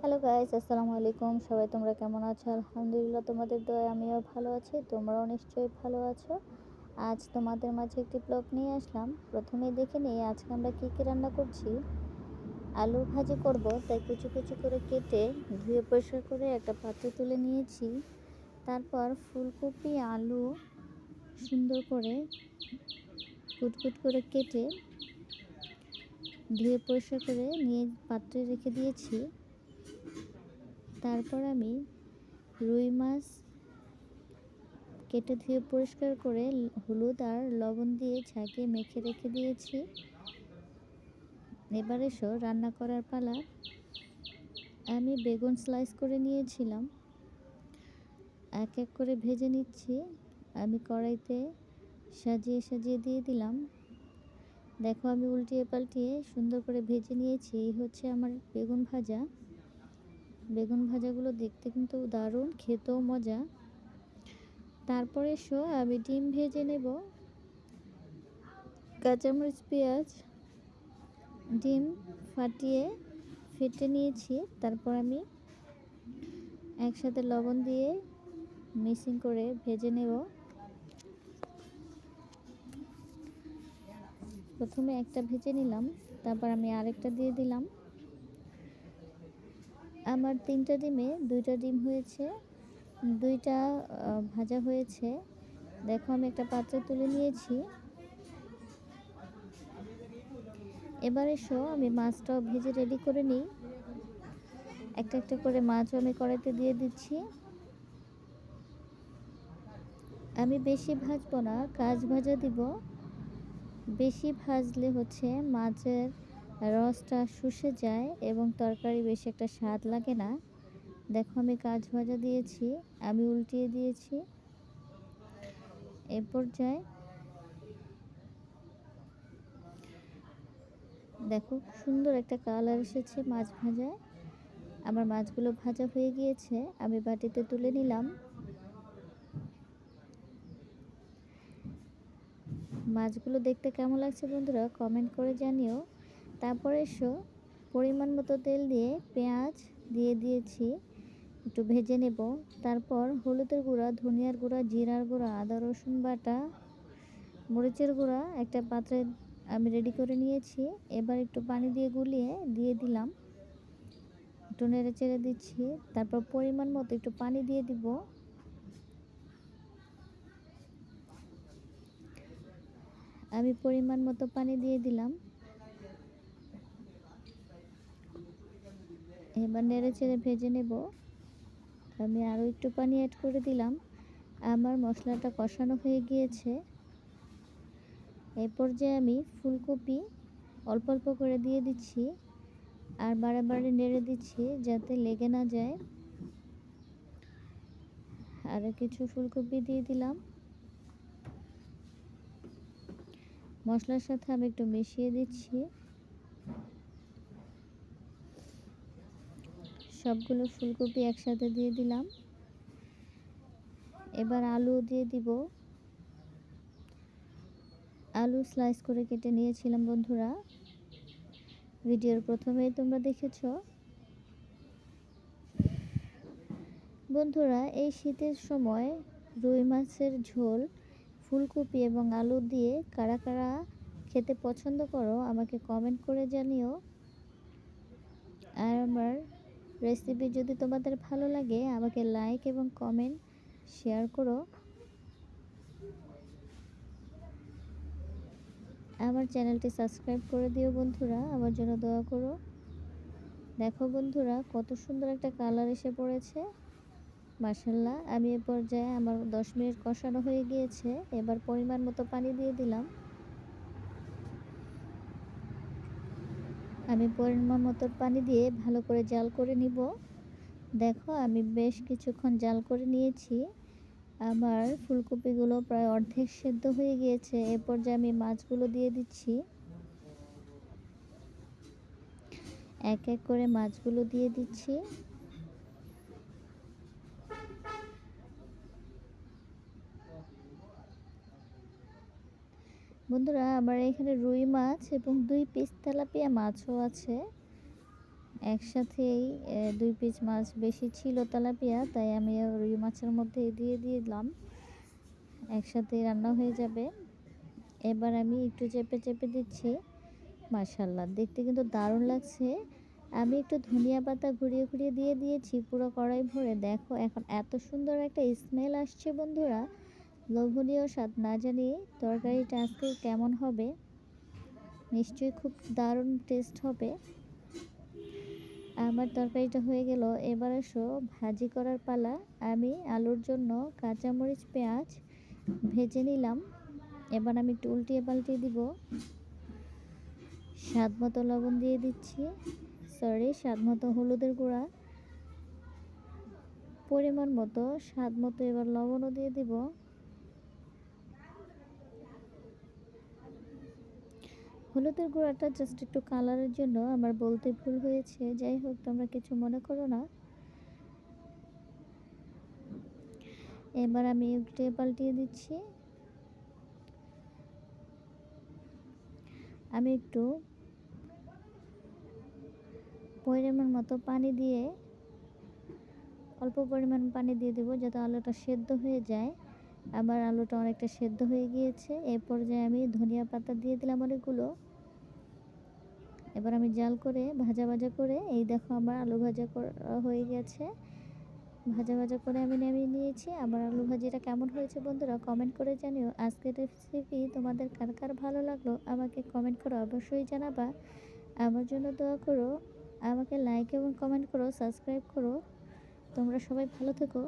Hello guys আসসালামু আলাইকুম সবাই, তোমরা কেমন আছো? আলহামদুলিল্লাহ, তোমাদের দয়া আমিও ভালো আছি। তোমরাও নিশ্চয়ই ভালো আছো। আজ তোমাদের মাঝে একটি ব্লগ নিয়ে আসলাম। প্রথমেই দেখে নিই, আজকে আমরা কী কী রান্না করছি। আলু ভাজি করব, তাই কুচি কুচি করে কেটে ধুয়ে পরিষ্কার করে একটা পাত্রে তুলে নিয়েছি। তারপর ফুলকপি, আলু সুন্দর করে কুটকুট করে কেটে ধুয়ে পরিষ্কার করে নিয়ে পাত্রে রেখে দিয়েছি। তারপর আমি রুই মাছ কেটে ধুয়ে পরিষ্কার করে হলুদ আর লবণ দিয়ে ঝাঁকিয়ে মেখে রেখে দিয়েছি। এবার এসো রান্না করার পালা। আমি বেগুন স্লাইস করে নিয়েছিলাম। এক এক করে ভেজে নিচ্ছি। আমি কড়াইতে সাজিয়ে সাজিয়ে দিয়ে দিলাম। দেখো আমি উল্টিয়ে পাল্টিয়ে সুন্দর করে ভেজে নিয়েছি। এই হচ্ছে আমার বেগুন ভাজা। বেগুন ভাজাগুলো দেখতে কিন্তু দারুণ, খেতেও মজা। তারপরে শো আমি ডিম ভেজে নেব। কাঁচামরিচ, পেঁয়াজ, ডিম ফাটিয়ে ফেটে নিয়েছি। তারপর আমি একসাথে লবণ দিয়ে মিক্সিং করে ভেজে নেব। প্রথমে একটা ভেজে নিলাম, তারপর আমি আরেকটা দিয়ে দিলাম। আমার তিনটা ডিমে দুইটা ডিম হয়েছে, দুইটা ভাজা হয়েছে। দেখো আমি একটা পাত্রে তুলে নিয়েছি। এবার এসো, আমি মাছটাও ভেজে রেডি করে নিই। একটা একটা করে মাছও আমি কড়াইতে দিয়ে দিচ্ছি। আমি বেশি ভাজবো না, কাজ ভাজা দিব। বেশি ভাজলে হচ্ছে মাছের রসটা শুষে যায় এবং তরকারি বেশি একটা স্বাদ লাগে না। দেখো আমি কাজ ভাজা দিয়েছি, আমি উল্টিয়ে দিয়েছি। এ পর্যায়ে দেখো সুন্দর একটা কালার এসেছে মাছ ভাজায়। আমার মাছগুলো ভাজা হয়ে গিয়েছে, আমি বাটিতে তুলে নিলাম। মাছগুলো দেখতে কেমন লাগছে বন্ধুরা কমেন্ট করে জানিও। তারপরে এসো, পরিমাণ মতো তেল দিয়ে পেঁয়াজ দিয়ে দিয়েছি, একটু ভেজে নেব। তারপর হলুদের গুঁড়া, ধনিয়ার গুঁড়া, জিরার গুঁড়া, আদা, রসুন বাটা, মরিচের গুঁড়া একটা পাত্রে আমি রেডি করে নিয়েছি। এবার একটু পানি দিয়ে গুলিয়ে দিয়ে দিলাম। একটু নেড়ে চেড়ে দিচ্ছি। তারপর পরিমাণ মতো একটু পানি দিয়ে দিব। আমি পরিমাণ মতো পানি দিয়ে দিলাম। এবার নেড়ে চেড়ে ভেজে নেব। আমি আরও একটু পানি অ্যাড করে দিলাম। আমার মশলাটা কষানো হয়ে গিয়েছে। এই পর্যায়ে আমি ফুলকপি অল্প অল্প করে দিয়ে দিচ্ছি আর বারে বারে নেড়ে দিচ্ছি যাতে লেগে না যায়। আরও কিছু ফুলকপি দিয়ে দিলাম। মশলার সাথে আমি একটু মিশিয়ে দিচ্ছি। সবগুলো ফুলকপি একসাথে দিয়ে দিলাম। এবার আলু দিয়ে দিব। আলু স্লাইস করে কেটে নিয়েছিলাম বন্ধুরা। ভিডিওর প্রথমেই তোমরা দেখেছ। বন্ধুরা, এই শীতের সময় রুই মাছের ঝোল, ফুলকপি এবং আলু দিয়ে কারা কারা খেতে পছন্দ করো আমাকে কমেন্ট করে জানিও। আর আমার রেসিপি যদি তোমাদের ভালো লাগে, আমাকে লাইক এবং কমেন্ট শেয়ার করো। আমার চ্যানেলটি সাবস্ক্রাইব করে দিও বন্ধুরা, আমার জন্য দোয়া করো। দেখো বন্ধুরা, কত সুন্দর একটা কালার এসে পড়েছে। মাসাল্লাহ আমি এ পর্যায়ে আমার দশ মিনিট কষানো হয়ে গিয়েছে। এবার পরিমাণ মতো পানি দিয়ে দিলাম। আমি পরিমাণ মতো পানি দিয়ে ভালো করে জাল করে নিব। দেখো, আমি বেশ কিছুক্ষণ জাল করে নিয়েছি। আমার ফুলকপিগুলো প্রায় অর্ধেক সেদ্ধ হয়ে গিয়েছে। এরপর যে আমি মাছগুলো দিয়ে দিচ্ছি। এক এক করে মাছগুলো দিয়ে দিচ্ছি। বন্ধুরা, আমার এখানে রুই মাছ এবং দুই পিস তেলাপিয়া মাছও আছে। একসাথেই দুই পিস মাছ বেশি ছিল তেলাপিয়া, তাই আমি রুই মাছের মধ্যে দিয়ে দিলাম। একসাথে রান্না হয়ে যাবে। এবার আমি একটু চেপে চেপে দিচ্ছি। মাশাল্লাহ দেখতে কিন্তু দারুণ লাগছে। আমি একটু ধনিয়া পাতা ঘুরিয়ে ঘুরিয়ে দিয়ে দিয়েছি পুরো কড়াই ভরে। দেখো, এখন এত সুন্দর একটা স্মেল আসছে বন্ধুরা। লোভনীয় স্বাদ না জানি তরকারিটা আজকে কেমন হবে? নিশ্চয়ই খুব দারুণ টেস্ট হবে। আমার তরকারিটা হয়ে গেল। এবার এসো ভাজি করার পালা। আমি আলুর জন্য কাঁচামরিচ, পেঁয়াজ ভেজে নিলাম। এবার আমি একটু উল্টিয়ে পাল্টিয়ে দিব। স্বাদ মতো লবণ দিয়ে দিচ্ছি। সরি স্বাদ মতো হলুদের গুঁড়া। পরিমাণ মতো, স্বাদ মতো এবার লবণও দিয়ে দিব। হলুদের গুঁড়াটা জাস্ট একটু কালারের জন্য আমার বলতে ভুল হয়েছে। যাই হোক, তোমরা কিছু মনে করো না। এবার আমি উল্টিয়ে পাল্টিয়ে দিচ্ছি। আমি একটু পরিমাণ মতো পানি দিয়ে অল্প পরিমাণ পানি দিয়ে দেবো যাতে আলুটা সেদ্ধ হয়ে যায়। আমার আলুটা অনেকটা সেদ্ধ হয়ে গিয়েছে। এর পর্যায়ে আমি ধনিয়া পাতা দিয়ে দিলাম অনেকগুলো। এবার আমি জাল করে ভাজা ভাজা করে, এই দেখো আমার আলু ভাজা হয়ে গেছে। ভাজা ভাজা করে আমি নামিয়ে নিয়েছি। আমার আলু ভাজিটা কেমন হয়েছে বন্ধুরা কমেন্ট করে জানিও। আজকের রেসিপি তোমাদের কার কার ভালো লাগল আমাকে কমেন্ট করে অবশ্যই জানাবা। আমার জন্য দোয়া করো, আমাকে লাইক এবং কমেন্ট করো সাবস্ক্রাইব করো। তোমরা সবাই ভালো থেকো।